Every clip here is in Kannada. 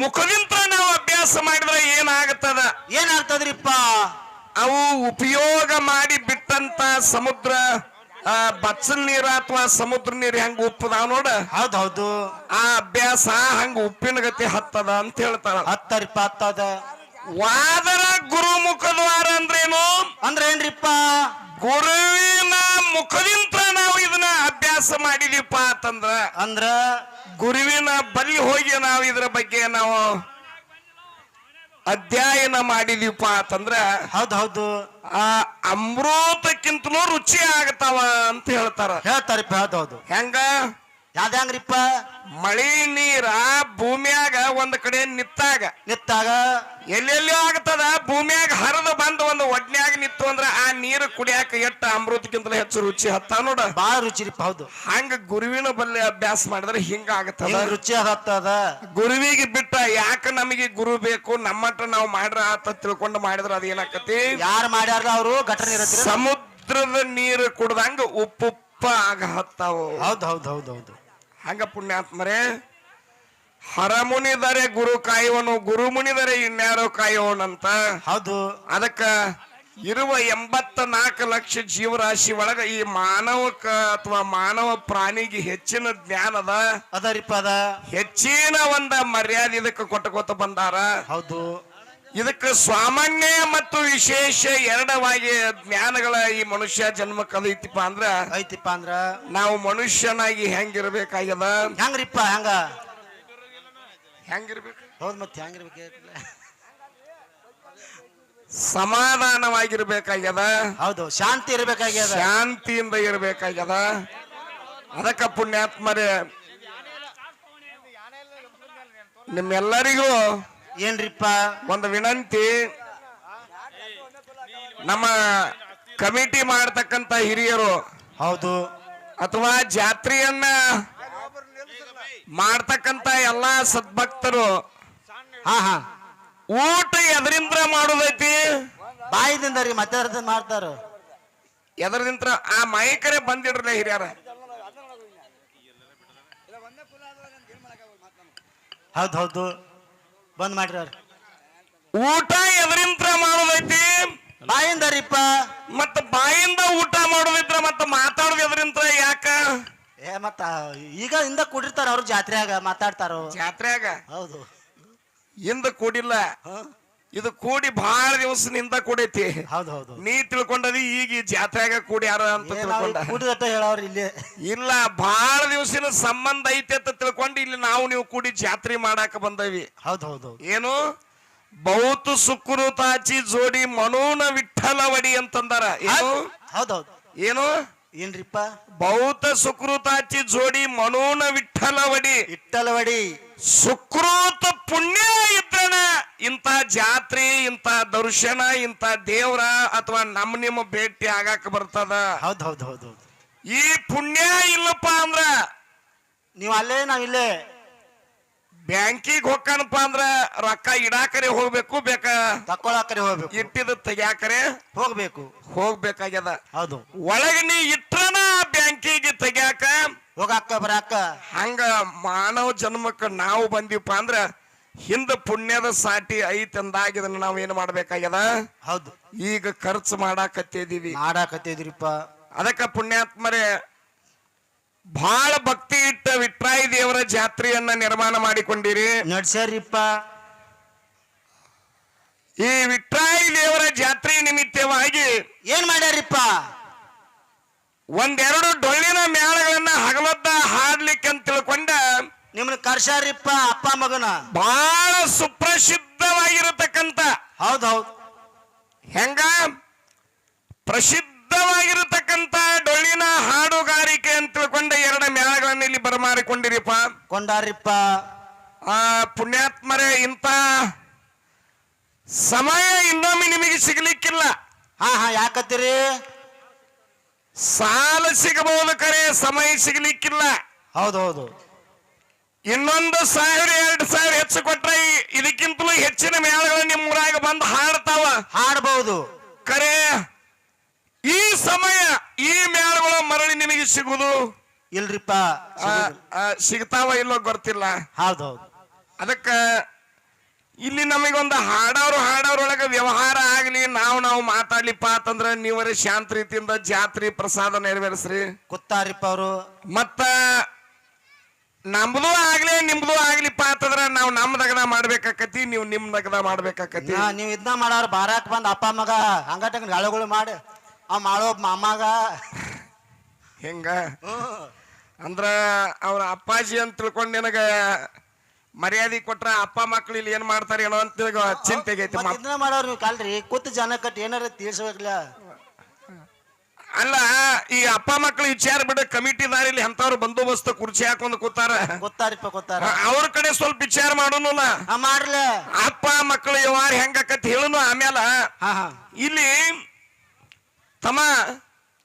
ಮುಖದಿಂದ ನಾವು ಅಭ್ಯಾಸ ಮಾಡಿದ್ರೆ ಏನಾಗತ್ತದ ಏನಾಗ್ತದ್ರಿಪ್ಪ? ಅವು ಉಪಯೋಗ ಮಾಡಿ ಬಿಟ್ಟಂತ ಸಮುದ್ರ ಆ, ಬಚ್ಚಲ್ ನೀರ ಅಥವಾ ಸಮುದ್ರ ನೀರು ಹೆಂಗ ಉಪ್ಪದ ನೋಡ? ಹೌದೌದು. ಹೌದು ಆ ಅಭ್ಯಾಸ ಹಂಗ ಉಪ್ಪಿನ ಗತಿ ಹತ್ತದ ಅಂತ ಹೇಳ್ತಾರ. ಹತ್ತರಿಪ್ಪ ಹತ್ತದ. ವಾದರ ಗುರುಮುಖದ್ವಾರ ಅಂದ್ರೇನು? ಅಂದ್ರೆ ಏನ್ರಿಪ್ಪ? ಗುರುವಿನ ಮುಖದಿಂದ ನಾವು ಇದನ್ನ ಅಭ್ಯಾಸ ಮಾಡಿದೀಪ ಅಂತಂದ್ರ ಅಂದ್ರ ಗುರುವಿನ ಬಳಿ ಹೋಗಿ ನಾವು ಇದ್ರ ಬಗ್ಗೆ ನಾವು ಅಧ್ಯಯನ ಮಾಡಿದೀಪ ಅಂತಂದ್ರ ಹೌದ್ ಹೌದು. ಆ ಅಮೃತಕ್ಕಿಂತಲೂ ರುಚಿ ಆಗತಾವ ಅಂತ ಹೇಳ್ತಾರ. ಹೇಳ್ತಾರಪ್ಪ ಹೌದ್ ಹೌದು. ಹೆಂಗ? ಯಾವ್ದ ಹೆಂಗ್ರಿಪ್ಪ? ಮಳಿ ನೀರ ಭೂಮಿಯಾಗ ಒಂದ್ ಕಡೆ ನಿತ್ತಾಗ ನಿತ್ತಾಗ ಎಲ್ಲೆಲ್ಲಿ ಆಗ್ತದ ಭೂಮಿಯಾಗ ಹರಿದು ಬಂದು ಒಂದು ಒಡ್ನ್ಯಾಗ ನಿತ್ತು ಅಂದ್ರ ಆ ನೀರು ಕುಡಿಯಾಕ ಎಟ್ಟ ಅಮೃತಕ್ಕಿಂತ ಹೆಚ್ಚು ರುಚಿ ಹತ್ತ ನೋಡ. ಬಾಳ ರುಚಿರಿಪ್ಪ ಹೌದು. ಹಂಗ ಗುರುವಿನ ಬಲ್ಲಿ ಅಭ್ಯಾಸ ಮಾಡಿದ್ರೆ ಹಿಂಗ ಆಗತ್ತದ ರುಚಿ ಹತ್ತದ. ಗುರುವಿಗೆ ಬಿಟ್ಟ ಯಾಕ ನಮಗೆ ಗುರು ಬೇಕು ನಮ್ಮಟ್ಟ ನಾವು ಮಾಡ್ರ ಆತ ತಿಳ್ಕೊಂಡು ಮಾಡಿದ್ರ ಅದೇನಾಕತಿ ಯಾರು ಮಾಡ್ಯಾರ ಅವರು? ಘಟನೆ ಇರತ್ತೆ ಸಮುದ್ರದ ನೀರು ಕುಡ್ದಂಗ ಉಪ್ಪು ಆಗ ಹತ್ತಾವು. ಹೌದ್ ಹೌದ್ ಹೌದ್ ಹೌದು. ಹಂಗ ಪುಣ್ಯಾತ್ಮರೇ ಹರಮುನಿದರೆ ಗುರು ಕಾಯುವನು ಗುರು ಮುನಿದರೆ ಇನ್ಯಾರೋ ಕಾಯುವನಂತ. ಹೌದು. ಅದಕ್ಕ ಇರುವ ಎಂಬತ್ತ ನಾಲ್ಕು ಲಕ್ಷ ಜೀವರಾಶಿ ಒಳಗ ಈ ಮಾನವಕ ಅಥವಾ ಮಾನವ ಪ್ರಾಣಿಗೆ ಹೆಚ್ಚಿನ ಜ್ಞಾನದ ಅದರಿಪದ ಅದ. ಹೆಚ್ಚಿನ ಒಂದ ಮರ್ಯಾದೆ ಇದಕ್ಕೆ ಕೊಟ್ಟಕೋತ ಬಂದಾರ. ಹೌದು. ಇದಕ್ಕೆ ಸಾಮಾನ್ಯ ಮತ್ತು ವಿಶೇಷ ಎರಡವಾಗಿ ಜ್ಞಾನಗಳ ಈ ಮನುಷ್ಯ ಜನ್ಮ ಐತಿಪ್ಪ ಅಂದ್ರ ಐತಿಪ್ಪ ಅಂದ್ರ ನಾವು ಮನುಷ್ಯನಾಗಿ ಹೆಂಗಿರ್ಬೇಕಾಗ್ಯದ? ಹೆಂಗ್ರಿಪ್ಪ ಹೆಂಗ? ಹೆಂಗಿರ್ಬೇಕು? ಹೌದ್ ಮತ್ತೆ ಹೆಂಗಿರ್ಬೇಕು? ಸಮಾಧಾನವಾಗಿರ್ಬೇಕಾಗ್ಯದ? ಹೌದು ಶಾಂತಿ ಇರ್ಬೇಕಾಗ್ಯದ? ಶಾಂತಿಯಿಂದ ಇರ್ಬೇಕಾಗ್ಯದ? ಅದಕ್ಕ ಪುಣ್ಯಾತ್ಮರೇ ನಿಮ್ಮೆಲ್ಲರಿಗೂ ಏನ್ರಿಪ್ಪ? ಒಂದು ವಿನಂತಿ. ನಮ್ಮ ಕಮಿಟಿ ಮಾಡತಕ್ಕಂತ ಹಿರಿಯರು ಹೌದು. ಅಥವಾ ಜಾತ್ರೆಯನ್ನ ಮಾಡ್ತಕ್ಕಂತ ಎಲ್ಲಾ ಸದ್ಭಕ್ತರು ಹಾ ಹಾ. ಊಟ ಎದರಿಂದ ಮಾಡೋದೈತಿ? ಬಾಯಿದಿಂದ ರೀ ಮತ್ತೆ ಮಾಡ್ತಾರ. ಎದರಿಂದ ಆ ಮೈಕರೆ ಬಂದಿಡ್ರಲ್ಲ ಹಿರಿಯರ. ಹೌದು ಹೌದು. ಬಂದ್ ಮಾಡ್ರಿ ಅವ್ರು. ಊಟ ಎದರಿಂದ ಮಾಡೋದೈತಿ? ಬಾಯಿಂದ ರೀಪ್ಪ ಮತ್ತ ಬಾಯಿಂದ ಊಟ ಮಾಡೋದಿದ್ರ ಮತ್ತ ಮಾತಾಡೋದು ಯಾಕ? ಏ ಮತ್ತ ಈಗ ಇಂದ ಕೂಡಿರ್ತಾರ ಅವ್ರು ಜಾತ್ರೆಯಾಗ ಮಾತಾಡ್ತಾರ? ಜಾತ್ರೆಯಾಗ? ಹೌದು. ಹಿಂದ ಕೂಡಿಲ್ಲ? ಇದು ಕೂಡಿ ಬಹಳ ದಿವಸದಿಂದ ಕೂಡೈತಿ. ಹೌದು ಹೌದು ನೀ ತಿಳ್ಕೊಂಡದಿ ಈಗ ಈ ಜಾತ್ರೆಗ ಕೂಡ್ಯಾರ ಅಂತ ತಿಳ್ಕೊಂಡ. ಕುಡಿದಟ್ಟ ಹೇಳವ್ರಿ ಇಲ್ಲಿ. ಇಲ್ಲ ಬಹಳ ದಿವಸಿನ ಸಂಬಂಧ ಐತಿ ಅಂತ ತಿಳ್ಕೊಂಡು ಇಲ್ಲಿ ನಾವು ನೀವು ಕೂಡಿ ಜಾತ್ರೆ ಮಾಡಾಕ ಬಂದವಿ. ಹೌದು ಹೌದು ಏನು? ಬಹುತ ಸುಕೃತಾಚಿ ಜೋಡಿ ಮನೋನ ವಿಠಲವಡಿ ಅಂತಂದಾರ. ಏನು? ಹೌದು ಹೌದು. ಏನು? ಏನ್ರಿಪ್ಪ? ಬಹುತ ಸುಕೃತಾಚಿ ಜೋಡಿ ಮನೋನ ವಿಠಲವಡಿ ಇಟ್ಟಲವಡಿ ಸುಕೃತ ಪುಣ್ಯ ಇದ್ದಾನೆ ಇಂಥ ಜಾತ್ರೆ ಇಂಥ ದರ್ಶನ ಇಂಥ ದೇವ್ರ ಅಥವಾ ನಮ್ಮ ನಿಮ್ಮ ಭೇಟಿ ಆಗಾಕ ಬರ್ತದ? ಹೌದು ಹೌದು ಹೌದು ಹೌದು. ಈ ಪುಣ್ಯ ಇಲ್ಲಪ್ಪ ಅಂದ್ರ ನೀವು ಅಲ್ಲೇ ನಾವ್ ಇಲ್ಲೇ. ಬ್ಯಾಂಕಿಗೆ ಹೊಕ್ಕನಪ್ಪ ಅಂದ್ರ ರೊಕ್ಕ ಇಡಾಕರೆ ಹೋಗ್ಬೇಕು ಬೇಕ ತಕ್ಕೊಳಕರೆ ಹೋಗ್ಬೇಕು. ಇಟ್ಟಿದ ತೆಗ್ಯಾಕರೆ ಹೋಗ್ಬೇಕು. ಹೋಗ್ಬೇಕಾಗ್ಯದ. ಹೌದು. ಒಳಗ ನೀ ಇಟ್ರನ ಬ್ಯಾಂಕಿಗೆ ತೆಗ್ಯಾಕ ಹೋಗಾಕ ಬರಾಕ? ಹಂಗ ಮಾನವ ಜನ್ಮಕ್ಕ ನಾವು ಬಂದಿವಪ್ಪ ಅಂದ್ರ ಹಿಂದ ಪುಣ್ಯದ ಸಾಟಿ ಐತ್ ಅಂದಾಗ ಇದನ್ನ ನಾವ್ ಏನ್ ಮಾಡ್ಬೇಕಾಗ್ಯದ? ಹೌದು. ಈಗ ಖರ್ಚು ಮಾಡಾಕತ್ತಿದೀವಿ ಮಾಡಾಕತ್ತಿದ್ರಿಪ್ಪ ಅದಕ್ಕ ಪುಣ್ಯಾತ್ಮರೇ ಬಹಳ ಭಕ್ತಿ ಇಟ್ಟ ವಿಟ್ರಾಯಿ ದೇವರ ಜಾತ್ರೆಯನ್ನ ನಿರ್ಮಾಣ ಮಾಡಿಕೊಂಡಿರಿ. ನಡ್ಸ್ಯಾರಿಪ್ಪ ಈ ವಿಟ್ರಾಯಿ ದೇವರ ಜಾತ್ರೆ ನಿಮಿತ್ತವಾಗಿ ಏನ್ ಮಾಡ್ಯಾರಿಪ್ಪ ಒಂದೆರಡು ಡೊಳ್ಳಿನ ಮೇಳಗಳನ್ನ ಹಗಲೊತ್ತ ಹಾಡ್ಲಿಕ್ಕೆ ಅಂತ ತಿಳ್ಕೊಂಡ ನಿಮ್ನ ಕರ್ಷಾರಿಪ್ಪ ಅಪ್ಪ ಮಗನ. ಬಹಳ ಸುಪ್ರಸಿದ್ಧವಾಗಿರತಕ್ಕಂತ. ಹೌದೌದು. ಹೌದು ಹೆಂಗ? ಪ್ರಸಿದ್ಧವಾಗಿರತಕ್ಕಂತ ಡೊಳ್ಳಿನ ಹಾಡುಗಾರಿಕೆ ಅಂತ ತಿಳ್ಕೊಂಡ ಎರಡು ಮೇಳಗಳನ್ನ ಇಲ್ಲಿ ಬರಮಾಡಿಕೊಂಡಿರಿಪ್ಪ. ಕೊಂಡಾರಿಪ್ಪ. ಆ ಪುಣ್ಯಾತ್ಮರೇ ಇಂತ ಸಮಯ ಇನ್ನೊಮ್ಮೆ ನಿಮಗೆ ಸಿಗ್ಲಿಕ್ಕಿಲ್ಲ. ಹಾ ಹಾ ಯಾಕತ್ತೀರಿ? ಸಾಲ ಸಿಗಬಹುದು ಕರೆ ಸಮಯ ಸಿಗ್ಲಿಕ್ಕಿಲ್ಲ. ಹೌದು ಹೌದು ಇನ್ನೊಂದು ಸಾವಿರ ಎರಡು ಸಾವಿರ ಹೆಚ್ಚು ಕೊಟ್ರೆ ಇದಕ್ಕಿಂತಲೂ ಹೆಚ್ಚಿನ ಮೇಳಗಳು ನಿಮ್ಮ ಊರಾಗ ಬಂದು ಹಾಡ್ತಾವ. ಹಾಡಬಹುದು ಕರೆ ಈ ಸಮಯ ಈ ಮೇಳಗಳು ಮರಳಿ ನಿಮಗೆ ಸಿಗುದು ಇಲ್ರಿಪ್ಪ ಸಿಗ್ತಾವ ಇಲ್ಲೋ ಗೊತ್ತಿಲ್ಲ. ಹೌದು ಹೌದು ಅದಕ್ಕ ಇಲ್ಲಿ ನಮಗೊಂದು ಹಾಡೋರು ಹಾಡೋರೊಳಗೆ ವ್ಯವಹಾರ ಆಗಲಿ ನಾವು ನಾವು ಮಾತಾಡ್ಲಿಪ್ಪ ಅಂತಂದ್ರೆ ನೀವರೇ ಶಾಂತ ರೀತಿಯಿಂದ ಜಾತ್ರೆ ಪ್ರಸಾದ ನೆರವೇರಿಸ್ರಿ. ಗೊತ್ತಾರಿಪ್ಪ ಅವರು. ಮತ್ತ ನಮ್ದು ಆಗ್ಲಿ ನಿಮ್ದು ಆಗ್ಲಿಪ್ಪ ಅಂತಂದ್ರೆ ನಾವು ನಮ್ ದಗದ ಮಾಡ್ಬೇಕಾಕತಿ ನೀವು ನಿಮ್ ದಗದ ಮಾಡ್ಬೇಕಾಕತಿ. ನೀವು ಇದ್ನ ಮಾಡೋರು ಬಾರಾಕ್ ಬಂದ ಅಪ್ಪ ಮಗ ಹಂಗಟಂಗ್ ಗಾಳಗಳು ಮಾಡಿ ಅವ್ ಮಾಡೋ ಮಾಮಾಗ. ಹೆಂಗ. ಅಂದ್ರ ಅವ್ರ ಅಪ್ಪಾಜಿ ಅಂತ ತಿಳ್ಕೊಂಡ್ ನಿನಗ ಮರ್ಯಾದೆ ಕೊಟ್ರ ಅಪ್ಪ ಮಕ್ಳು ಇಲ್ಲಿ ಏನ್ ಮಾಡ್ತಾರೆ ಏನೋ ಅಂತ ಚಿಂತೆ ಚಿಂತೆಗೆ ಐತಿ ಮತ್ತ್ ಇದನ್ನ ಮಾಡೋರು ನೀವು ಕಲ್ರಿ ಕೂತ್ ಜನ ಕಟ್ ಏನಾರ ತಿಳಿಸ್ಬೇಕಲ್ಲ ಅಲ್ಲ ಈ ಅಪ್ಪ ಮಕ್ಳು ವಿಚಾರ ಬಿಡ ಕಮಿಟಿ ಇಲ್ಲಿ ಅಂತವ್ರು ಬಂದೋಬಸ್ತ್ ಕುರ್ಚಿ ಹಾಕೊಂಡ್ ಕೂತಾರ. ಗೊತ್ತಾರಿಪ್ಪ ಗೊತ್ತಾರ. ಅವ್ರ ಕಡೆ ಸ್ವಲ್ಪ ವಿಚಾರ ಮಾಡೋನುಲ್ಲ ಹಾ ಮಾಡ್ರಲೆ ಅಪ್ಪ ಮಕ್ಕಳು ವ್ಯವಹಾರ ಹೆಂಗಾಕತ್ ಹೇಳುನು ಆಮ್ಯಾಲ. ಹಾ ಹಾ. ಇಲ್ಲಿ ತಮ್ಮ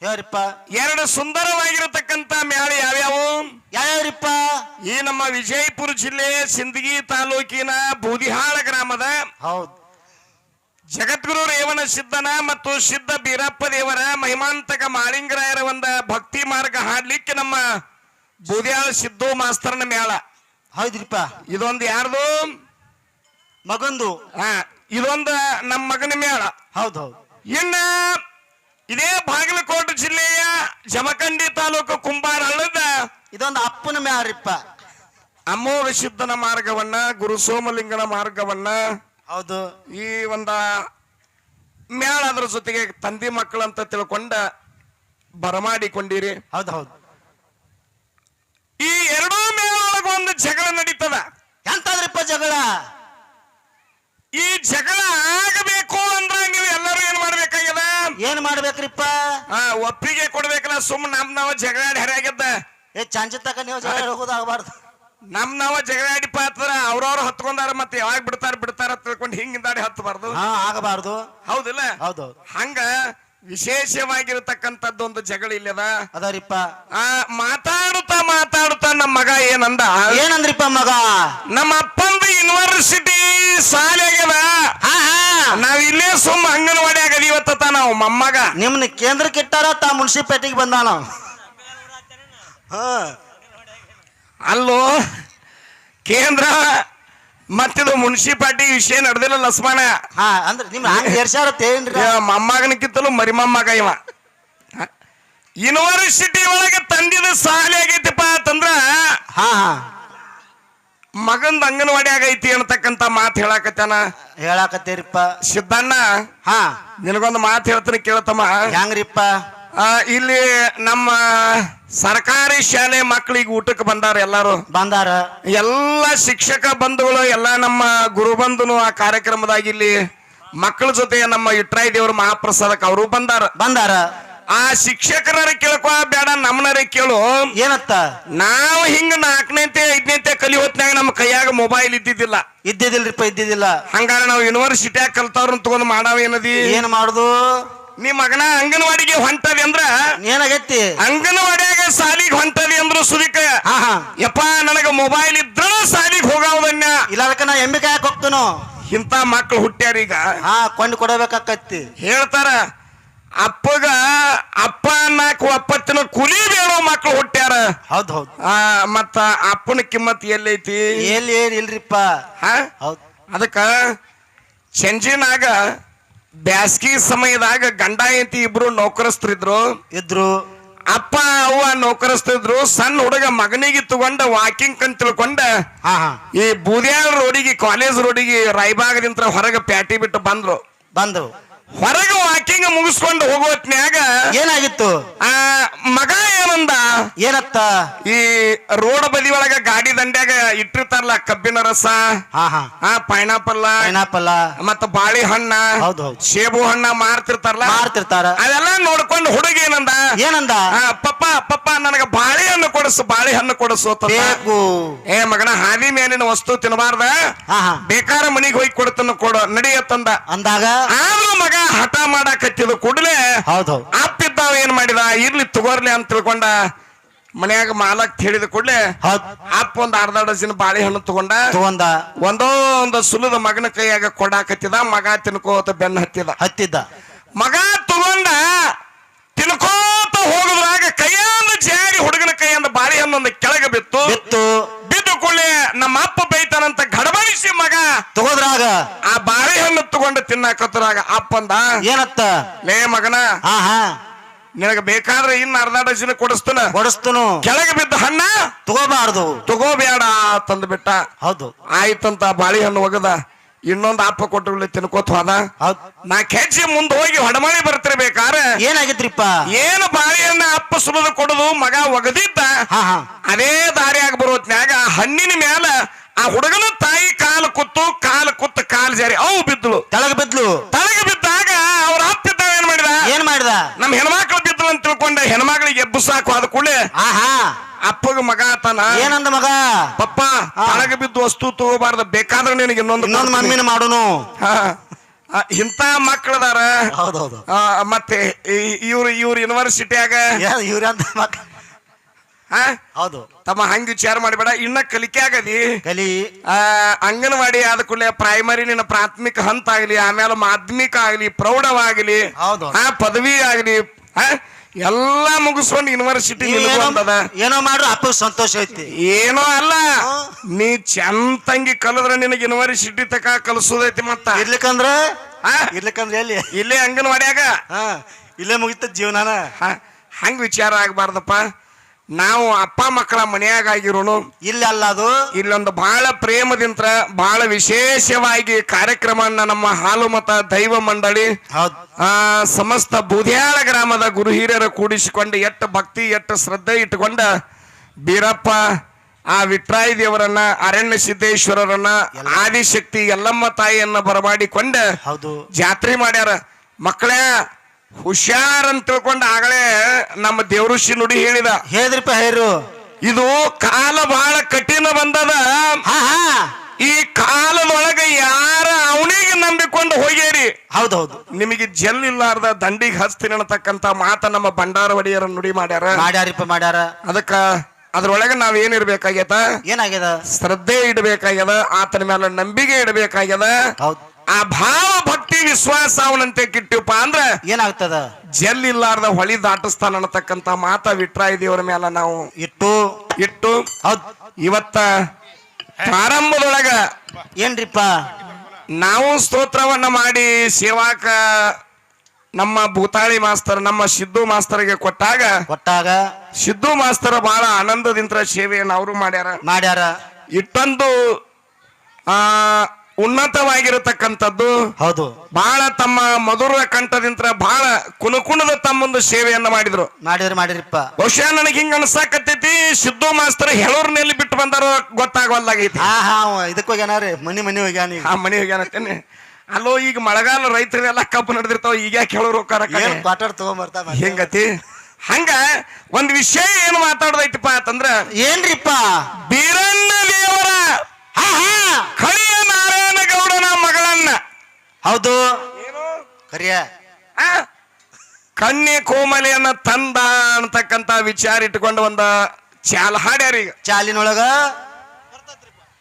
ಯಾವ್ರಿಪ್ಪ ಎರಡು ಸುಂದರವಾಗಿರತಕ್ಕಂತ ಮ್ಯಾಳ ಯಾವ್ಯಾವು? ಯಾವ್ಯಾವ್ರಿಪ್ಪ ಈ ನಮ್ಮ ವಿಜಯಪುರ ಜಿಲ್ಲೆ ಸಿಂದಗಿ ತಾಲೂಕಿನ ಬೂದಿಹಾಳ ಗ್ರಾಮದ ಹೌದು. ಜಗದ್ಗುರು ರೇವಣ ಸಿದ್ದನ ಮತ್ತು ಸಿದ್ಧ ಬೀರಪ್ಪ ದೇವರ ಮಹಿಮಾಂತಕ ಮಾಳಿಂಗರಾಯರ ಒಂದ ಭಕ್ತಿ ಮಾರ್ಗ ಹಾಡ್ಲಿಕ್ಕೆ ನಮ್ಮ ಬೂದಿಹಾಳ ಸಿದ್ದು ಮಾಸ್ತರನ ಮೇಳ ಹೌದ್ರಿಪ್ಪ. ಇದೊಂದು ಯಾರ್ದು? ಮಗಂದು. ಹಾ ಇದೊಂದು ನಮ್ಮ ಮಗನ ಮೇಳ ಹೌದು ಹೌದು. ಇನ್ನ ಇದೇ ಬಾಗಲಕೋಟೆ ಜಿಲ್ಲೆಯ ಜಮಖಂಡಿ ತಾಲೂಕು ಕುಂಬಾರ ಹಳ್ಳದ ಇದೊಂದು ಅಪ್ಪನ ಮ್ಯಾರಿಪ್ಪ. ಅಮೋಘ ಶುದ್ಧನ ಮಾರ್ಗವನ್ನ ಗುರು ಸೋಮಲಿಂಗನ ಮಾರ್ಗವನ್ನ ಹೌದು. ಈ ಒಂದ ಮ್ಯಾಳ ಅದ್ರ ಜೊತೆಗೆ ತಂದೆ ಮಕ್ಕಳಂತ ತಿಳ್ಕೊಂಡ ಬರಮಾಡಿಕೊಂಡಿರಿ. ಹೌದು ಹೌದು. ಈ ಎರಡೂ ಮೇಳೊಳಗ ಒಂದು ಜಗಳ ನಡೀತದ. ಎಂತಾದ್ರಿಪ್ಪ ಜಗಳ? ಈ ಜಗಳ ಆಗಬೇಕು ಅಂದ್ರ ನೀವು ಎಲ್ಲರೂ ಏನ್ ಮಾಡ್ಬೇಕಾಗ್ಯದ ಏನ್ ಮಾಡ್ಬೇಕ್ರಿಪ್ಪ? ಆ, ಒಪ್ಪಿಗೆ ಕೊಡ್ಬೇಕಲ್ಲ ಸುಮ್ ನಮ್ ನಾವ ಜಗಳಾಡಿ ಹರಿಯಾಗಿದ್ದ. ಏ ಚಾಂಚ ತಕ ನೀವು ಜಗಳ ಹೋಗೋದಾಗಬಾರ್ದು ನಮ್ ನಾವ ಜಗಳಾಡಿ ಪಾತ್ರ ಅವ್ರವ್ರು ಹತ್ಕೊಂಡಾರ ಮತ್ತೆ ಯಾವಾಗ ಬಿಡ್ತಾರ ಬಿಡ್ತಾರ ಅಂತ ತಿಳ್ಕೊಂಡು ಹಿಂಗಿಂದಾಡಿ ಹತ್ತಬಾರ್ದು ಹಾ ಆಗಬಾರ್ದು. ಹೌದಿಲ್ಲ? ಹೌದೌದು ಹಂಗ ವಿಶೇಷವಾಗಿರತಕ್ಕಂಥದ್ದು ಒಂದು ಜಗಳ ಇಲ್ಲದ? ಅದಾರಿಪ್ಪ. ಆ ಮಾತಾಡುತ್ತಾ ಮಾತಾಡುತ್ತಾ ನಮ್ಮ ಮಗ ಏನಂದ? ಏನಂದ್ರಿಪ್ಪ ಮಗ? ನಮ್ಮ ಅಪ್ಪಂದು ಯೂನಿವರ್ಸಿಟಿ ಶಾಲೆಗೆ ಹಾ ಹಾ. ನಾವ್ ಇಲ್ಲೇ ಸುಮ್ಮ ಅಂಗನವಾಡಿ ಆಗದಿವತ್ತ ನಾವು ಮಮ್ಮಗ. ನಿಮ್ನ ಕೇಂದ್ರಕ್ಕೆ ಇಟ್ಟಾರ ತಾ ಮುನ್ಸಿಪೇಟೆಗೆ ಬಂದಾನ. ಹಾ. ಅಲ್ಲೋ ಕೇಂದ್ರ ಮತ್ತಿದು ಮುನ್ಸಿಪಾಲ್ಟಿ ವಿಷಯ ನಡೆದಿಲ್ಲ ಲಸ್ಮಾನ ಹಾ ಅಂದ್ರೆ ನಿಮ್ ಹಂಗ ಏರ್ಸ್ಯಾರ ತೇನ್ರಿ ಮೊಮ್ಮಗನಕ್ಕಿಂತಲೂ ಮರಿ ಮಮ್ಮಗ ಇವ. ಯೂನಿವರ್ಸಿಟಿ ಒಳಗೆ ತಂದಿದ ಸಾಲಿ ಆಗೈತಿಪ್ಪ ಅಂತಂದ್ರ ಹಾ ಹಾ. ಮಗಂದ ಅಂಗನವಾಡಿ ಆಗೈತಿ ಅನ್ನತಕ್ಕಂತ ಮಾತು ಹೇಳಾಕತ್ತಾನ. ಹೇಳಾಕತ್ತೀರಿಪ್ಪ. ಸಿದ್ದಣ್ಣ ಹಾ. ನಿನಗೊಂದು ಮಾತು ಹೇಳ್ತೀನಿ ಕೇಳ್ತಮ್ಮ ಹೆಂಗ್ರಿಪ್ಪ? ಇಲ್ಲಿ ನಮ್ಮ ಸರ್ಕಾರಿ ಶಾಲೆ ಮಕ್ಕಳಿಗೆ ಊಟಕ್ಕೆ ಬಂದಾರ ಎಲ್ಲಾರು? ಬಂದಾರ. ಎಲ್ಲ ಶಿಕ್ಷಕ ಬಂಧುಗಳು ಎಲ್ಲ ನಮ್ಮ ಗುರು ಬಂಧುನು ಆ ಕಾರ್ಯಕ್ರಮದಾಗ ಇಲ್ಲಿ ಮಕ್ಕಳ ಜೊತೆ ನಮ್ಮ ಇಟ್ರಾಯ್ ದೇವರು ಮಹಾಪ್ರಸಾದಕ್ಕೆ ಅವರು ಬಂದಾರ. ಬಂದಾರ. ಆ ಶಿಕ್ಷಕರ ಕೇಳಕೋ ಬೇಡ ನಮ್ಮನರ ಕೇಳು. ಏನತ್ತ? ನಾವು ಹಿಂಗ ನಾಲ್ಕನೇತೆ ಐದನೇತೆ ಕಲಿ ಹೊತ್ನಾಗ ನಮ್ಮ ಕೈಯಾಗ ಮೊಬೈಲ್ ಇದ್ದಿದ್ದಿಲ್ಲ. ಇದ್ದಿದ್ದಿಲ್ಲ ಇದ್ದಿದ್ದಿಲ್ಲ. ಹಂಗಾರೆ ನಾವು ಯೂನಿವರ್ಸಿಟಿಯಾಗ ಕಲ್ತವ್ರನ್ನ ತಗೊಂಡ್ ಮಾಡಾವ ಏನದಿ? ಏನ್ ಮಾಡುದು? ನೀ ಮಗನ ಅಂಗನವಾಡಿಗೆ ಹೊಂಟವಿ ಅಂದ್ರ ಏನಾಗೈತಿ ಅಂಗನವಾಡಿಯಾಗ ಸಾಲಿಗೆ ಹೊಂಟವಿ ಅಂದ್ರು ಸುದಿಕ. ಯಪ್ಪ ನನಗ ಮೊಬೈಲ್ ಇದ್ರ ಸಾಲಿಗೆ ಹೋಗವದನ್ನ ಇಲ್ಲ ಅದಕ್ಕೆ ನಾ ಎಂಬಿಕ ಕಾಯಕ್ ಹೋಗ್ತನು? ಇಂತ ಮಕ್ಳು ಹುಟ್ಟ್ಯಾರ ಈಗ. ಹಾ ಕೊಂಡು ಕೊಡಬೇಕಾಕತ್ತಿ. ಹೇಳ್ತಾರ ಅಪ್ಪಗ ಅಪ್ಪ ಅನ್ನಕ್ ಒಪ್ಪತ್ತಿನ ಕುಲಿ ಬೇಡೋ ಮಕ್ಳು ಹುಟ್ಟ್ಯಾರ. ಹೌದ್ ಹೌದ್. ಆ ಮತ್ತ ಅಪ್ಪನ ಕಿಮ್ಮತ್ ಎಲ್ಲೈತಿ? ಎಲ್ಲಿ ಏನ್ ಇಲ್ರಿಪ್ಪ. ಹಾ? ಹೌದ್. ಅದಕ್ಕ ಚೆಂಜಿನಾಗ ಬ್ಯಾಸ್ಗಿ ಸಮಯದಾಗ ಗಂಡ ಹೆಂಡತಿ ಇಬ್ರು ನೌಕರಸ್ಥರಿದ್ರು. ಇದ್ರು. ಅಪ್ಪ ಅವ್ವ ನೌಕರಸ್ಥರಿದ್ರು. ಸಣ್ಣ ಹುಡುಗ ಮಗನಿಗೆ ತಗೊಂಡ ವಾಕಿಂಗ್ ಕಂತ ತಿಳ್ಕೊಂಡ ಹಾ ಹಾ. ಈ ಬೂದಿಯಾಳ ರೋಡಿಗೆ ಕಾಲೇಜ್ ರೋಡಿಗೆ ರಾಯಬಾಗದಿಂದ ಹೊರಗೆ ಪ್ಯಾಟಿ ಬಿಟ್ಟು ಬಂದ್ರು. ಬಂದ್ರು. ಹೊರಗೆ ವಾಕಿಂಗ್ ಮುಗಿಸ್ಕೊಂಡು ಹೋಗೋತ್ನ್ಯಾಗ ಏನಾಗಿತ್ತು? ಆ ಮಗ ಏನಂದ? ಏನತ್ತ? ಈ ರೋಡ್ ಬದಿ ಒಳಗ ಗಾಡಿ ದಂಡ್ಯಾಗ ಇಟ್ಟಿರ್ತಾರಲ್ಲ ಕಬ್ಬಿನ ರಸ ಹಾ ಹಾ. ಆ ಪೈನಾಪಲ್ ಪೈನಾಪಲ್ ಮತ್ತ ಬಾಳೆಹಣ್ಣ ಹೌದು ಹೌದು. ಸೇಬು ಹಣ್ಣ ಮಾರ್ತಿರ್ತಾರಲ್ಲ ಮಾಡ್ತಿರ್ತಾರ ಅದೆಲ್ಲ ನೋಡ್ಕೊಂಡು ಹುಡುಗ ಏನಂದ? ಏನಂದ? ಆ, ಪಪ್ಪ ಪಪ್ಪ ನನಗ ಬಾಳೆಹಣ್ಣು ಕೊಡಸು ಬಾಳೆಹಣ್ಣು ಕೊಡಸು ಅಂತ ಬೇಕು. ಏ ಮಗನ ಹಾದಿ ಮೇಲಿನ ವಸ್ತು ತಿನ್ನಬಾರ್ದ ಹಾ ಹಾ. ಬೇಕಾರ ಮನಿಗ್ ಹೋಗಿ ಕೊಡ್ತನ ಕೊಡು ನಡಿಯತ್ತಂದ ಅಂದಾಗ? ಆದ್ರೂ ಮಗ ಹಠ ಮಾಡಾಕತ್ತಿದ ಕೂಡಲೇ ಹೌದು. ಹೌದ್ ಅಪ್ಪಿದ್ದಾವ ಏನ್ ಮಾಡಿದ? ಇರ್ಲಿ ತಗೋರ್ಲಿ ಅಂತ ತಿಳ್ಕೊಂಡ ಮನ್ಯಾಗ ಮಾಲಕ್ ಹೇಳಿದ ಕೂಡಲೇ ಅಪ್ಪ ಒಂದ್ ಅರ್ಧ ಡಜನ್ ಬಾಳೆಹಣ್ಣು ತಗೊಂಡ ತಗೊಂಡ. ಒಂದೋ ಒಂದು ಸುಲದ ಮಗನ ಕೈಯಾಗ ಕೊಡಾಕತ್ತಿದ ಮಗ ತಿನ್ಕೋತ ಬೆನ್ನ ಹತ್ತಿದ. ಹತ್ತಿದ್ದ. ಮಗ ತಗೊಂಡ ತಿನ್ಕೋತ ಹೋಗುದ್ರಾಗ ಕೈಯಿಂದ ಜಾರಿ ಹುಡುಗನ ಕೈಯಿಂದ ಬಾಳೆಹಣ್ಣು ಒಂದು ಕೆಳಗೆ ಬಿತ್ತು. ಬಿತ್ತು. ನಮ್ಮ ಅಪ್ಪ ಬೈತಾನಂತ ಗಡಬಡಿಸಿ ಮಗ. ತಗೋದ್ರಾಗ? ಆ ಬಾಳೆಹಣ್ಣು ತಗೊಂಡು ತಿನ್ನಾಕತ್ತರಾಗ ಅಪ್ಪಂದ ಏನತ್ತ? ಲೇ ಮಗನ ಹಾ ಹಾ. ನಿನಗೆ ಬೇಕಾದ್ರೆ ಇನ್ನ ಅರ್ಧ ಡಜನ್ ಕೊಡಿಸ್ತನ. ಕೊಡಿಸ್ತನು. ಕೆಳಗೆ ಬಿದ್ದ ಹಣ್ಣ ತಗೋಬಾರ್ದು. ತಗೋಬೇಡ ತಂದ್ಬಿಟ್ಟ ಹೌದು. ಆಯ್ತಂತ ಬಾಳೆಹಣ್ಣು ಒಗದ. ಇನ್ನೊಂದು ಅಪ್ಪ ಕೊಟ್ಟು ತಿನ್ಕೋತ ಹೋದ? ನಾ ಕೆಚ್ಚಿ ಮುಂದೆ ಹೋಗಿ ಹೊಡಮಳಿ ಬರ್ತಿರ್ಬೇಕಾದ್ರೆ ಏನಾಗಿದ್ರಿಪ್ಪ ಏನು ಬಾಳೆಯನ್ನ ಅಪ್ಪ ಸುಲಿದು ಕೊಡುದು ಮಗ ಒಗದಿದ್ದ? ಅದೇ ದಾರಿಯಾಗ ಬರೋತ್ನ್ಯಾಗ ಹಣ್ಣಿನ ಮ್ಯಾಲ ಆ ಹುಡುಗನ ತಾಯಿ ಕಾಲು ಕುತ್ತು ಕಾಲ ಕುತ್ತ ಕಾಲು ಜಾರಿ ಅವು ಬಿದ್ದಳು. ತಳಗ ಬಿದ್ಲು. ತಳಗ ಬಿದ್ದಾಗ ಅವ್ರ ಅಪ್ಪಿದ್ದ ಏನ್ ಮಾಡಿದ? ಏನ್ ಮಾಡಿದ? ನಮ್ ಹೆಣ್ಮಕ್ಳು ಬಿದ್ದಳು ಅಂತ ತಿಳ್ಕೊಂಡ ಹೆಣ್ಮಕ್ಳಿಗೆ ಎಬ್ಬಸಾಕು ಆದ ಕೂಡಲೇ. ಹಾ ಹಾ ಅಪ್ಪಗ ಮಗ ಆತನ. ಏನಂದ ಮಗ? ಪಪ್ಪ ತಳಗ ಬಿದ್ದು ವಸ್ತು ತಗೋಬಾರ್ದು ಬೇಕಾದ್ರೆ ನಿನಗೆ ಇನ್ನೊಂದು ಇನ್ನೊಂದು. ಮಮ್ಮಿನ ಮಾಡುನು. ಹಾ. ಆ, ಇಂಥ ಮಕ್ಕಳದಾರ. ಹೌದೌದು. ಮತ್ತೆ ಇವ್ರು ಇವ್ರ ಯೂನಿವರ್ಸಿಟಿಯಾಗ ಇವ್ರಂತ ಹಾ? ಹೌದು. ತಮ್ಮ ಹಂಗ ವಿಚಾರ ಮಾಡಬೇಡ ಇನ್ನ ಕಲಿಕೆ ಆಗದಿ. ಕಲಿ. ಆ, ಅಂಗನವಾಡಿ ಆದ ಕೂಡಲೇ ಪ್ರೈಮರಿ ನಿನ್ನ ಪ್ರಾಥಮಿಕ ಹಂತ ಆಗಲಿ ಆಮೇಲೆ ಮಾಧ್ಯಮಿಕ ಆಗಲಿ ಪ್ರೌಢವಾಗಲಿ ಹೌದು. ಆ ಪದವಿ ಆಗಲಿ ಎಲ್ಲಾ ಮುಗಿಸ್ಕೊಂಡು ಯೂನಿವರ್ಸಿಟಿ ನೀವ್ ಏನೋ ಮಾಡ್ರು ಅಪ್ಪ ಸಂತೋಷ ಐತಿ. ಏನೋ ಅಲ್ಲ. ನೀ ಚಂತಂಗಿ ಕಲದ್ರ ನಿನಗೆ ಯೂನಿವರ್ಸಿಟಿ ತಕ ಕಲಿಸೋದೈತಿ ಮತ್ತ. ಇರ್ಲಿಕ್ಕಂದ್ರ? ಇರ್ಲಿಕ್ಕಂದ್ರ ಎಲ್ಲಿ? ಇಲ್ಲೇ ಅಂಗನವಾಡಿಯಾಗ. ಹಾ ಇಲ್ಲೇ ಮುಗಿತ ಜೀವನಾನ. ಹಂಗ್ ವಿಚಾರ ಆಗ್ಬಾರ್ದಪ್ಪ. ನಾವು ಅಪ್ಪ ಮಕ್ಕಳ ಮನೆಯಾಗ ಆಗಿರೋನು ಇಲ್ಲ ಅಲ್ಲ ಅದು. ಇಲ್ಲೊಂದು ಬಹಳ ಪ್ರೇಮದಿಂದ ಬಹಳ ವಿಶೇಷವಾಗಿ ಕಾರ್ಯಕ್ರಮವನ್ನ ನಮ್ಮ ಹಾಲು ಮತ ದೈವ ಮಂಡಳಿ ಆ ಸಮಸ್ತ ಬೂದ್ಯಾಳ ಗ್ರಾಮದ ಗುರು ಹಿರಿಯರು ಕೂಡಿಸಿಕೊಂಡು ಎಟ್ಟು ಭಕ್ತಿ ಎಟ್ಟು ಶ್ರದ್ಧೆ ಇಟ್ಟುಕೊಂಡ ಬೀರಪ್ಪ ಆ ವಿಟ್ರಾಯ ದೇವರನ್ನ ಅರಣ್ಯ ಸಿದ್ದೇಶ್ವರರನ್ನ ಆದಿಶಕ್ತಿ ಎಲ್ಲಮ್ಮ ತಾಯಿಯನ್ನ ಬರಮಾಡಿಕೊಂಡ ಜಾತ್ರೆ ಮಾಡ್ಯಾರ. ಮಕ್ಕಳೇ ಹುಷಾರ್ ಅಂತ ತಿಳ್ಕೊಂಡ ಆಗಲೇ ನಮ್ಮ ದೇವಋಷಿ ನುಡಿ ಹೇಳಿದ. ಹೇಳಿದ್ರಿಪ್ಪ ಹೇರು ಇದು ಕಾಲ ಬಹಳ ಕಠಿಣ ಬಂದದ. ಈ ಕಾಲದೊಳಗೆ ಯಾರ ಅವನಿಗೆ ನಂಬಿಕೊಂಡು ಹೋಗ್ಯಾರಿ ಹೌದೌದು. ನಿಮಗೆ ಜಲ್ ಇಲ್ಲಾರ್ದ ದಂಡಿಗೆ ಹಸ್ತಿನ ಅನ್ನತಕ್ಕಂತ ಮಾತ ನಮ್ಮ ಭಂಡಾರ ಒಡೆಯರ ನುಡಿ ಮಾಡ್ಯಾರ. ಮಾಡ್ಯಾರಿಪ್ಪ ಮಾಡ್ಯಾರ. ಅದಕ್ಕ ಅದ್ರೊಳಗೆ ನಾವ್ ಏನಿರ್ಬೇಕಾಗ್ಯದ ಏನಾಗ್ಯದ? ಶ್ರದ್ಧೆ ಇಡಬೇಕಾಗ್ಯದ ಆತನ ಮೇಲೆ ನಂಬಿಕೆ ಇಡಬೇಕಾಗ್ಯದ. ಹೌದು. ಆ ಭಾವ ವಿಶ್ವಾಸ ಅವನಂತೆ ಕಿಟ್ಟಿವಪ್ಪ ಅಂದ್ರೆ ಏನಾಗ್ತದ? ಜಲ್ ಇಲ್ಲಾರ್ದ ಹೊಳಿ ದಾಟಿಸ್ತಾನ ಅನ್ನತಕ್ಕಂತ ಮಾತ ವಿಟ್ರಾಯ್ ದೇವರ ಮೇಲೆ ನಾವು. ಇಟ್ಟು. ಇಟ್ಟು. ಇವತ್ತ ಪ್ರಾರಂಭದೊಳಗ ಏನ್ರಿಪ್ಪ? ನಾವು ಸ್ತೋತ್ರವನ್ನ ಮಾಡಿ ಸೇವಾಕ ನಮ್ಮ ಭೂತಾಳಿ ಮಾಸ್ತರ್ ನಮ್ಮ ಸಿದ್ದು ಮಾಸ್ತರ್ಗೆ ಕೊಟ್ಟಾಗ ಕೊಟ್ಟಾಗ ಸಿದ್ದು ಮಾಸ್ತರ್ ಬಹಳ ಆನಂದದಿಂದ ಸೇವೆಯನ್ನು ಅವರು ಮಾಡ್ಯಾರ. ಮಾಡ್ಯಾರ. ಇಟ್ಟೊಂದು ಆ ಉನ್ನತವಾಗಿರತಕ್ಕಂಥದ್ದು. ಹೌದು. ಬಹಳ ತಮ್ಮ ಮಧುರ ಕಂಠದಿಂದ ಬಹಳ ಕುಣಕುಣದ ತಮ್ಮೊಂದು ಸೇವೆಯನ್ನ ಮಾಡಿದ್ರು. ಮಾಡಿದ್ರು ಮಾಡಿರಿಪ್ಪ ಬಹುಶಃ ನನಗೆ ಹಿಂಗ ಅನ್ಸಾಕತ್ತೈತಿ ಸಿದ್ದು ಮಾಸ್ತರ್ ಹೇಳೋರ್ನಲ್ಲಿ ಬಿಟ್ಟು ಬಂದಾರೋ ಗೊತ್ತಾಗವಲ್ಲಾಗೈತಿ ಹಾ ಹಾ ಇದಕ್ಕೆ ಇದಕ್ ಹೋಗ್ಯಾನ ಮನಿ ಮನಿ ಹೋಗ್ಯಾನ ಆ ಮನಿ ಹೋಗ್ಯಾನತ್ತೇನೆ ಅಲ್ಲೋ ಈಗ ಮಳೆಗಾಲ ರೈತರೆಲ್ಲ ಕಬ್ಬು ನಡೆದಿರ್ತಾವ ಈಗ ಕೇಳೋರು ಹೇಳೋರು ತಗೊಂಬರ್ತಾ ಹೆಂಗತಿ? ಹಂಗ ಒಂದ್ ವಿಷಯ ಏನು ಮಾತಾಡೋದೈತಿಪ್ಪ ಅಂತಂದ್ರ ಏನ್ರಿಪ್ಪ? ಬೀರಣ್ಣ ದೇವರ ಹಾ ಹಾ. ಕಳಿಯ ನಾರಾಯಣ ಮಗಳನ್ನ. ಹೌದು. ಕರಿಯ. ಆ? ಕೋಮಲೆಯನ್ನ ತಂದ ಅಂತಕ್ಕಂತ ವಿಚಾರ ಇಟ್ಕೊಂಡು ಒಂದ ಚಾಲ ಹಾಡ್ಯಾರ ಈಗ ಚಾಲಿನೊಳಗ?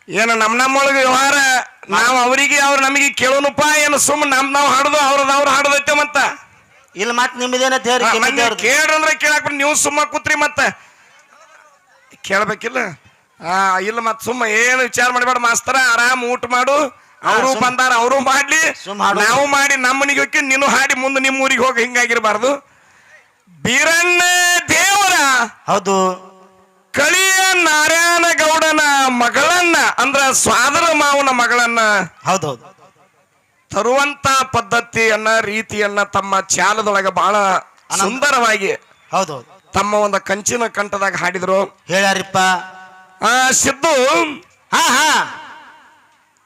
ಏನ ನಮ್ ನಮ್ಮೊಳಗ ವ್ಯವಹಾರ? ನಾವು ಅವರಿಗೆ ಅವ್ರ ನಮಗೆ ಕೇಳೋನಪ್ಪ ಏನು ಸುಮ್ ನಮ್ ನಾವ್ ಹಾಡುದು ಅವ್ರದ್ ಅವ್ರ ಹಾಡದೈತೆ ಮತ್ತ. ಇಲ್ಲಿ ಮತ್ ನಿಮ್ದೇನ ಕೇಳ್ರಂದ್ರೆ ಕೇಳಾಕ್ ನೀವು ಸುಮ್ಮ ಕೂತ್ರಿ ಮತ್ತ. ಕೇಳ್ಬೇಕಿಲ್ಲ? ಆ ಇಲ್ಲ ಮತ್ ಸುಮ್ಮ ಏನು ವಿಚಾರ ಮಾಡಬೇಡ ಮಾಸ್ತರ ಆರಾಮ್ ಊಟ ಮಾಡು. ಅವರು ಬಂದಾರ ಅವರು ಮಾಡ್ಲಿ. ನಾವು ಮಾಡಿ ನಮ್ಮನಿಗೆ ಮನೆಗೆ ಹೋಗಿ ನೀನು ಹಾಡಿ ಮುಂದೆ ನಿಮ್ಮ ಊರಿಗೆ ಹೋಗಿ ಹಿಂಗಾಗಿರ್ಬಾರ್ದು. ಬೀರಣ್ಣ ದೇವರ ಹೌದು. ಕಳಿಯ ನಾರಾಯಣ ಗೌಡನ ಮಗಳನ್ನ ಅಂದ್ರ ಸ್ವಾದರ ಮಾವನ ಮಗಳನ್ನ ಹೌದೌದು ತರುವಂತ ಪದ್ಧತಿಯನ್ನ ರೀತಿಯನ್ನ ತಮ್ಮ ಚಾಲದೊಳಗೆ ಬಹಳ ಸುಂದರವಾಗಿ ಹೌದೌದು ತಮ್ಮ ಒಂದು ಕಂಚಿನ ಕಂಠದಾಗ ಹಾಡಿದ್ರು. ಹೇಳ್ಯಾರಿಪ್ಪ. ಆ ಸಿದ್ದು. ಹಾ ಹಾ.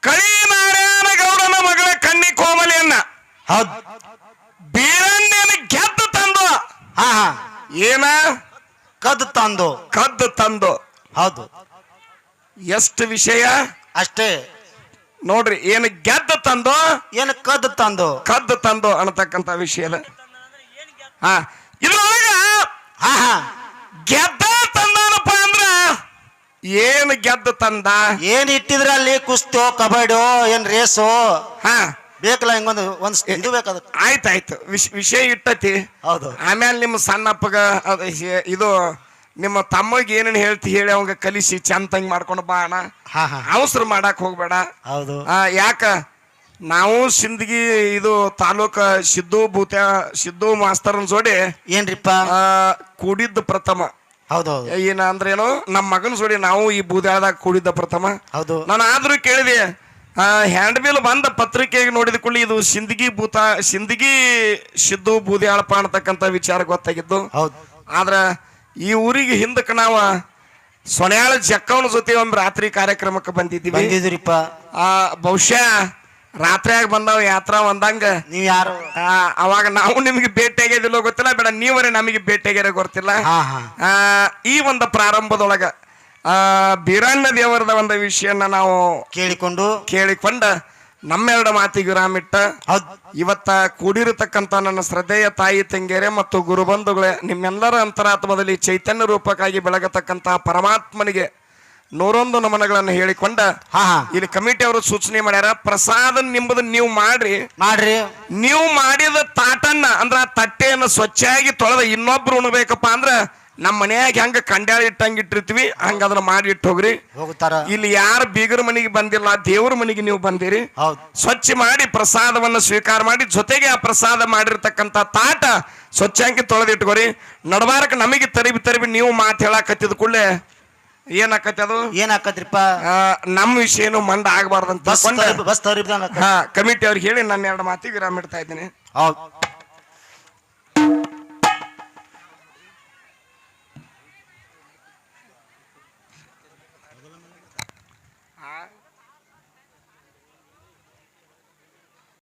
ಕಳಿ ನಾರಾಯಣ ಗೌಡನ ಮಗಳ ಕಣ್ಣಿ ಕೋಮಲಿಯನ್ನ ಹೌದ್. ಬೀರಣ್ಣನ ಗೆದ್ದು ತಂದು. ಹಾ ಹಾ. ಏನ? ಕದ್ದು ತಂದು. ಕದ್ದು ತಂದು. ಹೌದು. ಎಷ್ಟು ವಿಷಯ? ಅಷ್ಟೇ. ನೋಡ್ರಿ ಏನು ಗೆದ್ದು ತಂದು? ಏನು ಕದ್ದು ತಂದು? ಕದ್ದು ತಂದು ಅನ್ನತಕ್ಕಂತ ವಿಷಯ ಹಾ. ಇದ್ರೊಳಗ ಹಾ ಹಾ. ಗೆದ್ದ ಅಂದ್ರ ಏನು ಗೆದ್ದು ತಂದ? ಏನ್ ಇಟ್ಟಿದ್ರೆ ಅಲ್ಲಿ ಕುಸ್ತೋ ಕಬಡ್ಡಿಯೋ ಏನ್ ರೇಸೋ? ಹಾ. ಬೇಕಲ್ಲ ಹಿಂಗೊಂದು ಒಂದ್ ಇದು ಬೇಕದ ಆಯ್ತಾಯ್ತು. ವಿಷ ವಿಷಯ ಇಟ್ಟತಿ. ಹೌದು. ಆಮೇಲೆ ನಿಮ್ಮ ಸಣ್ಣಪ್ಪಗ ಅದ್ ಹೆ- ಇದು ನಿಮ್ಮ ತಮ್ಮಗೆ ಏನೇನು ಹೇಳ್ತಿ ಹೇಳಿ ಅವಂಗ ಕಲಿಸಿ ಚಂತಂಗ್ ಮಾಡ್ಕೊಂಡು ಬಾ ಅಣ್ಣ. ಹಾ ಹಾ. ಅವಸರ ಮಾಡಕ್ ಹೋಗ್ಬೇಡ. ಹೌದು. ಆ, ಯಾಕ? ನಾವು ಸಿಂದಗಿ ಇದು ತಾಲೂಕ ಸಿದ್ದು ಭೂತ ಸಿದ್ದು ಮಾಸ್ತರ್ ಜೋಡಿ ಏನ್ರಿಪ್ಪ? ಆ, ಕೂಡಿದ್ದ ಪ್ರಥಮ. ಹೌದು ಹೌದು ಏನ ಅಂದ್ರೇನು ನಮ್ಮ ಮಗನ ಸುಡಿ ನಾವು ಈ ಬೂದಾಳದಾಗ ಕೂಡಿದ್ದ ಪ್ರಥಮ. ಹೌದು. ನಾನು ಆದ್ರೂ ಕೇಳಿದೆ ಹ್ಯಾಂಡ್ ಬಿಲ್ ಬಂದ ಪತ್ರಿಕೆಗೆ ನೋಡಿದ ಕೂಡಲೇ ಇದು ಸಿಂದಗಿ ಭೂತ ಸಿಂದಗಿ ಸಿದ್ದು ಬೂದ್ಯಾಳಪ್ಪ ಅನ್ನತಕ್ಕಂಥ ವಿಚಾರ ಗೊತ್ತಾಗಿದ್ದು ಹೌದು. ಆದ್ರ ಈ ಊರಿಗೆ ಹಿಂದಕ್ಕೆ ನಾವು ಸೊನ್ಯಾಳ ಜಕ್ಕವನ ಜೊತೆ ಒಂದು ರಾತ್ರಿ ಕಾರ್ಯಕ್ರಮಕ್ಕೆ ಬಂದಿದ್ದೀವಿ. ಬಂದಿದ್ರಿಪ್ಪ ಆ ಬಹುಶಃ ರಾತ್ರಿಯಾಗ ಬಂದಾವ ಯಾತ್ರಾ ಬಂದಂಗ ನೀವ್ ಯಾರು? ಅವಾಗ ನಾವು ನಿಮ್ಗೆ ಭೇಟಿ ಆಗ್ಯದಿಲ್ಲ ಗೊತ್ತಿಲ್ಲ ಬೇಡ ನೀವರೇ ನಮಗೆ ಭೇಟಿ ಆಗ್ಯಾರ ಗೊತ್ತಿಲ್ಲ ಆ, ಈ ಒಂದು ಪ್ರಾರಂಭದೊಳಗ ಆ ಬೀರಣ್ಣ ದೇವರದ ಒಂದು ವಿಷಯನ್ನ ನಾವು ಕೇಳಿಕೊಂಡು. ಕೇಳಿಕೊಂಡ ನಮ್ಮೆರಡು ಮಾತಿಗೆ ವಿರಾಮಿಟ್ಟ. ಹೌದ್. ಇವತ್ತ ಕೂಡಿರತಕ್ಕಂತ ನನ್ನ ಶ್ರದ್ಧೆಯ ತಾಯಿ ತಂಗೇರೆ ಮತ್ತು ಗುರುಬಂಧುಗಳೇ ನಿಮ್ಮೆಲ್ಲರ ಅಂತರಾತ್ಮದಲ್ಲಿ ಚೈತನ್ಯ ರೂಪಕ್ಕಾಗಿ ಬೆಳಗತಕ್ಕಂತಹ ಪರಮಾತ್ಮನಿಗೆ ನೂರೊಂದು ನಮನಗಳನ್ನು ಹೇಳಿಕೊಂಡ ಹಾ ಹಾ. ಇಲ್ಲಿ ಕಮಿಟಿ ಅವರು ಸೂಚನೆ ಮಾಡ್ಯಾರ ಪ್ರಸಾದ ನಿಂಬುದು ನೀವು ಮಾಡ್ರಿ. ಮಾಡ್ರಿ. ನೀವು ಮಾಡಿದ ತಾಟನ್ನ ಅಂದ್ರ ಆ ತಟ್ಟೆಯನ್ನು ಸ್ವಚ್ಛಾಗಿ ತೊಳೆದ ಇನ್ನೊಬ್ರು ಉಣ್ಬೇಕಪ್ಪ ಅಂದ್ರ ನಮ್ಮ ಮನ್ಯಾಗ ಹೆಂಗ ಕಂಡ್ಯಾಳ ಇಟ್ಟಂಗ ಇಟ್ಟಿರ್ತೀವಿ ಹಂಗ ಅದನ್ನ ಮಾಡಿ ಇಟ್ಟು ಹೋಗ್ರಿ. ಹೋಗ್ತಾರ ಇಲ್ಲಿ ಯಾರು ಬೀಗರ ಮನೆಗೆ ಬಂದಿಲ್ಲ ದೇವ್ರ ಮನೆಗೆ ನೀವು ಬಂದಿರಿ. ಹೌದ್. ಸ್ವಚ್ಛ ಮಾಡಿ ಪ್ರಸಾದವನ್ನ ಸ್ವೀಕಾರ ಮಾಡಿ ಜೊತೆಗೆ ಆ ಪ್ರಸಾದ ಮಾಡಿರ್ತಕ್ಕಂಥ ತಾಟ ಸ್ವಚ್ಛಾಂಕಿ ತೊಳೆದಿಟ್ಕೋರಿ. ನಡಬಾರಕ ನಮಗೆ ತರಿಬಿ ತರಬಿ ನೀವು ಮಾತು ಹೇಳಾಕತ್ತಿದ ಕೂಡಲೇ ಏನಾಕತಿ ಅದು? ಏನ್ ಹಾಕತ್ರಿಪ್ಪ ಆ, ನಮ್ಮ ವಿಷಯನು ಮಂಡ ಆಗಬಾರ್ದಂತ ಬಸ್ ಕಮಿಟಿ ಅವ್ರಿಗೆ ಹೇಳಿ ನನ್ನ ಎರಡು ಮಾತಿಗೆ ವಿರಾಮ ಇಡ್ತಾ ಇದ್ದೀನಿ. ಹೌದ್.